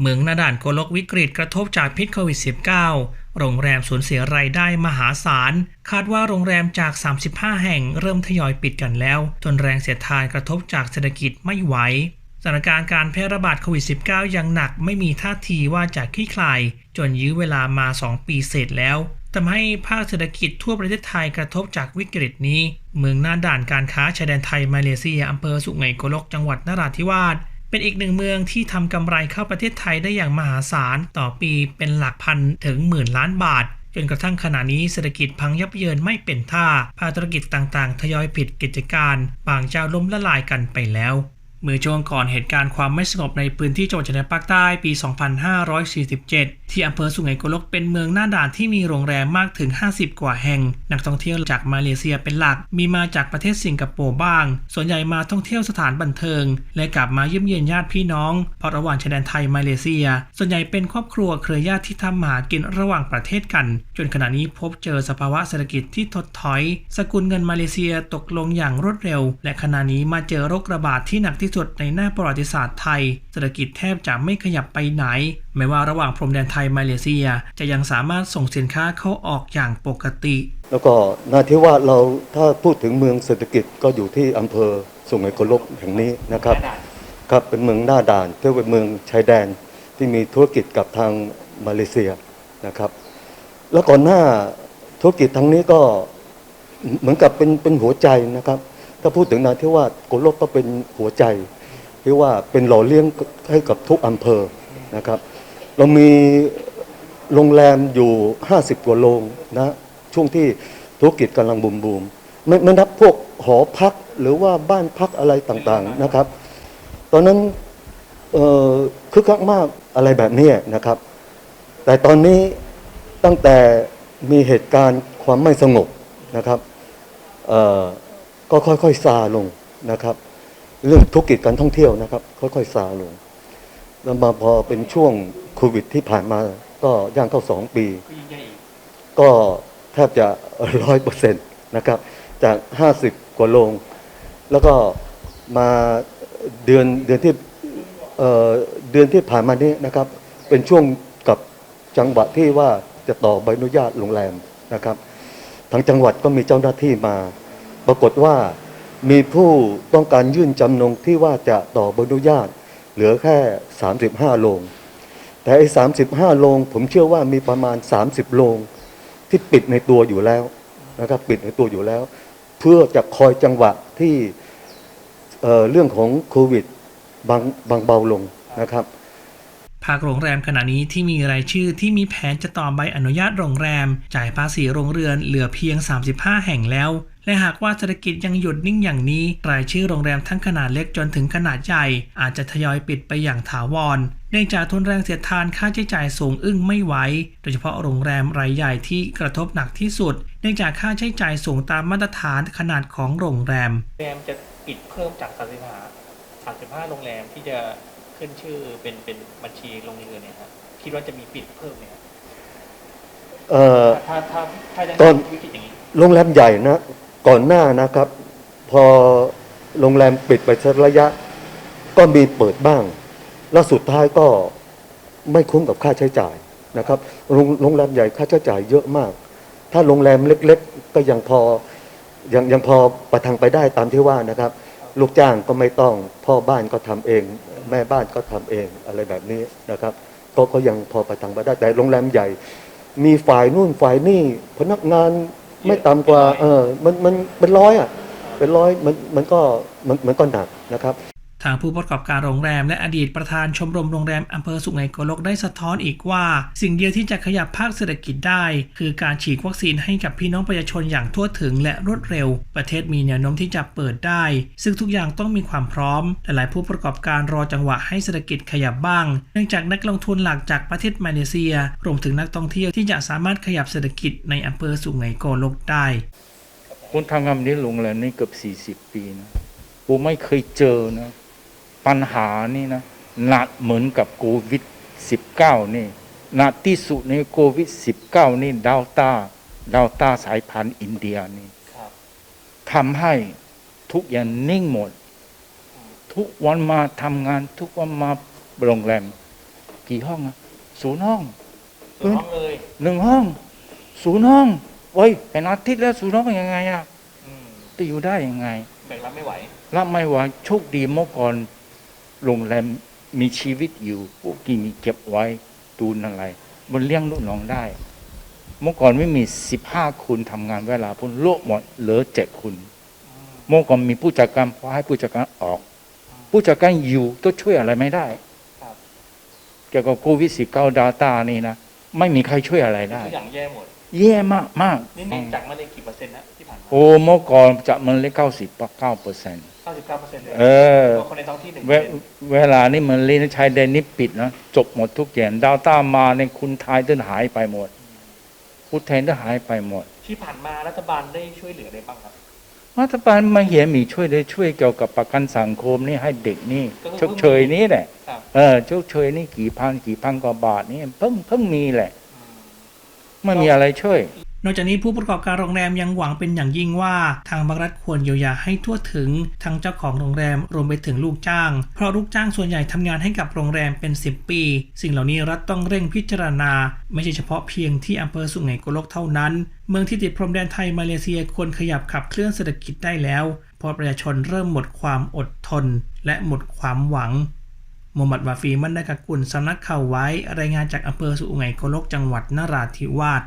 เมืองนาด่านโกลกวิกฤตกระทบจากพิษโควิด -19 โรงแรมสูญเสียรายได้มหาศาล คาดว่าโรงแรมจาก 35 แห่งเริ่มทยอยปิดกันแล้ว จนแรงเสียดทานกระทบจากเศรษฐกิจไม่ไหวสถานการณ์การแพร่ระบาดโควิด -19 ยังหนักไม่มีท่าทีว่าจะคลี่คลาย จนยื้อเวลามา 2 ปีเศษแล้วทำให้ภาคเศรษฐกิจทั่วประเทศไทยกระทบจากวิกฤตนี้ เมืองหน้าด่านการค้าชายแดนไทยมาเลเซียอำเภอสุไหงโกลกจังหวัดนราธิวาส เป็นอีกหนึ่งเมืองที่ทำกำไรเข้าประเทศไทยได้อย่างมหาศาลต่อปีเป็นหลักพันถึงหมื่นล้านบาทจนกระทั่งขณะนี้เศรษฐกิจพังยับเยินไม่เป็นท่าภาธุรกิจต่างๆ ทยอยผิดกิจการ บางเจ้าล้มละลายกันไปแล้ว เมื่อช่วงก่อนเหตุการณ์ความไม่สงบในพื้นที่จังหวัดชายแดนภาคใต้ปี 2547 ที่อำเภอสุไหงโกลกเป็นเมืองหน้าด่านที่มีโรงแรมมากถึง 50 กว่าแห่ง นักท่องเที่ยวจากมาเลเซียเป็นหลัก มีมาจากประเทศสิงคโปร์บ้าง ส่วนใหญ่มาท่องเที่ยวสถานบันเทิง และกลับมาเยี่ยมเยียนญาติพี่น้องเพราะระหว่างชายแดนไทยมาเลเซีย ส่วนใหญ่เป็นครอบครัวเครือญาติที่ทำมาหากินระหว่างประเทศกัน จนขณะนี้พบเจอสภาวะเศรษฐกิจที่ถดถอย สกุลเงินมาเลเซียตกลงอย่างรวดเร็ว และขณะนี้มาเจอโรคระบาดที่หนักที่สุดในหน้าประวัติศาสตร์ไทย เศรษฐกิจแทบจะไม่ขยับไปไหนไม่ว่าระหว่างพรมแดนไทยมาเลเซีย จะยังสามารถส่งสินค้าเข้าออกอย่างปกติ แล้วก็นาทิว่าเราถ้าพูดถึงเมืองเศรษฐกิจก็อยู่ที่อำเภอสุไหงโกลกแห่งนี้นะครับครับเป็นเมืองหน้าด่านเที่ยวเป็นเมืองชายแดนที่มีธุรกิจกับทางมาเลเซียนะครับ แล้วก่อนหน้าธุรกิจทางนี้ก็เหมือนกับเป็นเป็นหัวใจนะครับ ถ้าพูดถึงนาทิว่าโกลกก็เป็นหัวใจที่ว่าเป็นหล่อเลี้ยงให้กับทุกอำเภอนะครับ เรามีโรงแรมอยู่ 50 กว่าโรงนะช่วงที่ธุรกิจกำลังบูมบูมไม่ไม่นับพวกหอพักหรือว่าบ้านพักอะไรต่างๆนะครับ ตอนนั้นคึกคักมากอะไรแบบนี้นะครับ แต่ตอนนี้ตั้งแต่มีเหตุการณ์ความไม่สงบนะครับ ก็ค่อยๆซาลงนะครับ เรื่องธุรกิจการท่องเที่ยวนะครับ ค่อยๆซาลงแล้วมาพอเป็นช่วงโควิดที่ผ่านมาก็ย่างเข้าสองปี ก็แทบจะร้อยเปอร์เซ็นต์นะครับ จากห้าสิบกว่าโรงแล้วก็มาเดือนเดือนที่เเดือนที่ผ่านมานี้นะครับ เป็นช่วงกับจังหวะที่ว่าจะต่อใบอนุญาตโรงแรมนะครับทางจังหวัดก็มีเจ้าหน้าที่มา ปรากฏว่ามีผู้ต้องการยื่นจำนงที่ว่าจะต่อใบอนุญาต เหลือแค่ 35 โรง แต่ไอ้35 โรงผมเชื่อว่ามีประมาณ 30 โรงที่ปิดในตัวอยู่แล้วนะครับปิดในตัวอยู่แล้ว เพื่อจะคอยจังหวะที่เเรื่องของโควิดบางบางเบาลงนะครับภาคโรงแรมขณะนี้ที่มีรายชื่อที่มีแผนจะต่อใบอนุญาตโรงแรม จ่ายภาษีโรงเรือนเหลือเพียง 35 แห่งแล้ว และหากว่าเศรษฐกิจยังหยุดนิ่งอย่างนี้ รายชื่อโรงแรมทั้งขนาดเล็กจนถึงขนาดใหญ่ อาจจะทยอยปิดไปอย่างถาวร เนื่องจากทุนแรงเสียดทานค่าใช้จ่ายสูงอึ้งไม่ไหว โดยเฉพาะโรงแรมรายใหญ่ที่กระทบหนักที่สุด เนื่องจากค่าใช้จ่ายสูงตามมาตรฐานขนาดของโรงแรม โรงแรมจะปิดเพิ่มจาก35 35 โรงแรมที่จะขึ้นชื่อเป็นเป็นบัญชีโรงเรือนเนี่ยครับคิดว่าจะมีปิดเพิ่มไหมครับเอ่อถ้าถ้าถ้ายังตอนวิกฤตอย่างนี้โรงแรมใหญ่นะ ก่อนหน้านะครับ พอโรงแรมปิดไปสักระยะ ก็มีเปิดบ้าง แล้วสุดท้ายก็ไม่คุ้มกับค่าใช้จ่ายนะครับโรงโรงแรมใหญ่ค่าใช้จ่ายเยอะมาก ถ้าโรงแรมเล็ก ๆ ก็ยังพอยังยังพอประทังไปได้ตามที่ว่านะครับ ลูกจ้างก็ไม่ต้องพ่อบ้านก็ทำเอง แม่บ้านก็ทำเองอะไรแบบนี้นะครับก็ก็ยังพอประทังไปได้แต่โรงแรมใหญ่ มีฝ่ายนู่นฝ่ายนี่พนักงาน ไม่ต่ำกว่าเออมันมันเป็นร้อยอะเป็นร้อยมันมันก็มันมันก็หนักนะครับ ทางผู้ประกอบการโรงแรมและอดีตประธานชมรมโรงแรมอำเภอสุไหงโกลกได้สะท้อนอีกว่า สิ่งเดียวที่จะขยับภาคเศรษฐกิจได้ คือการฉีดวัคซีนให้กับพี่น้องประชาชนอย่างทั่วถึงและรวดเร็ว ประเทศมีแนวโน้มที่จะเปิดได้ ซึ่งทุกอย่างต้องมีความพร้อมหลายผู้ประกอบการรอจังหวะให้เศรษฐกิจขยับบ้าง เนื่องจากนักลงทุนหลักจากประเทศมาเลเซีย รวมถึงนักท่องเที่ยวที่จะสามารถขยับเศรษฐกิจในอำเภอสุไหงโกลกได้ผมทำงานนี้โรงแรมนี่เกือบสี่สิบ40 ปีนะผมไม่เคยเจอนะ ปัญหานี่นะหนักเหมือนกับโควิด 19 นี่หนักที่สุดในโควิด 19 นี่ดาวต้าดาวต้าสายพันธุ์อินเดียนี่ครับทำให้ทุกอย่างนิ่งหมด ทุกวันมาทำงาน ทุกวันมาโรงแรม กี่ห้องอะศูนย์ห้องส่วนห้องเลยหนึ่งห้องศูนย์ห้องเว้ยเป็นอาทิตย์แล้วศูนย์ห้องยังไงอะอืมจะอยู่ได้ยังไงแบกรับไม่ไหวรับไม่ไหวโชคดีเมื่อก่อน โรงแรมมีชีวิตอยู่พวกที่มีเก็บไว้ตูนอะไร มันเลี้ยงลูกน้องได้ เมื่อก่อนไม่มีสิบห้าคนทำงานเวลาพุ่นโลกหมดเหลือเจ็ดคนเมื่อก่อนมีผู้จัดการพอให้ผู้จัดการออก ผู้จัดการอยู่ก็ช่วยอะไรไม่ได้ครับเกี่ยวกับโควิดสิบเก้าดาต้านี่นะไม่มีใครช่วยอะไรได้ทุกอย่างแย่หมด แย่มากมากนี่นี่จากมาเลยกี่เปอร์เซ็นต์นะที่ผ่านมาโอ้เมื่อก่อนจะมันเลขเก้าสิบเก้าเปอร์เซ็นต์ 99เปอร์เซ็นต์เลยเออ ตัวคนในท้องที่หนึ่งเวเวลานี่มันเล่นชายแดนนี่ปิดนะจบหมดทุกอย่างดาวต้ามาในยคุณไทยเดินหายไปหมดคุณไทยเดินหายไปหมด ที่ผ่านมารัฐบาลได้ช่วยเหลืออะไรบ้างครับรัฐบาลมาเห็นมีช่วยได้ช่วยเกี่ยวกับประกันสังคมนี่ให้เด็กนี่ก็คือชดเชยนี่แหละครับเออชดเชยนี่กี่พันกี่พันกว่าบาทนี่เพิ่งเพิ่งมีแหละอืมไม่มีอะไรช่วย นอกจากนี้ผู้ประกอบการโรงแรมยังหวังเป็นอย่างยิ่งว่า ทางภาครัฐควรเยียวยาให้ทั่วถึงทั้งเจ้าของโรงแรมรวมไปถึงลูกจ้าง เพราะลูกจ้างส่วนใหญ่ทำงานให้กับโรงแรมเป็น 10 ปี สิ่งเหล่านี้รัฐต้องเร่งพิจารณา ไม่ใช่เฉพาะเพียงที่อำเภอสุไหงโกลกเท่านั้น เมืองที่ติดพรมแดนไทยมาเลเซียควรขยับขับเคลื่อนเศรษฐกิจได้แล้วเพราะประชาชนเริ่มหมดความอดทน และหมดความหวังมูฮัมหมัดวาฟีมันดากกุลสำนักข่าวไว้ รายงานจากอำเภอสุไหงโกลกจังหวัดนราธิวาส